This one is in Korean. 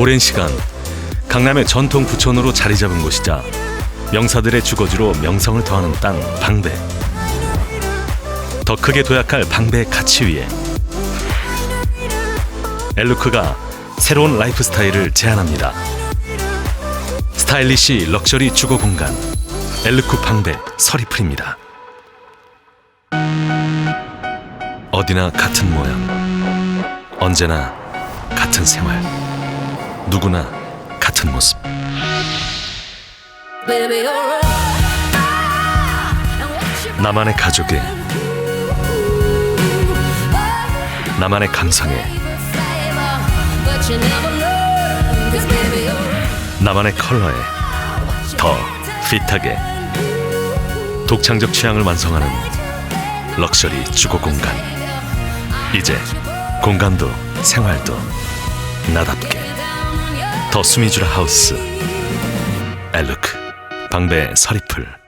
오랜 시간 강남의 전통 부촌으로 자리 잡은 곳이자 명사들의 주거지로 명성을 더하는 땅 방배. 더 크게 도약할 방배의 가치 위에 엘루크가 새로운 라이프 스타일을 제안합니다. 스타일리시 럭셔리 주거 공간 엘루크 방배 서리풀입니다. 어디나 같은 모양, 언제나 같은 생활, 누구나 같은 모습. 나만의 가족에, 나만의 right. 나만의 컬러에 더 핏하게 독창적 취향을 완성하는 럭셔리 주거 공간. 이제 공간도 생활도 나답게 더 수미주라 하우스. 엘루크 방배 서리풀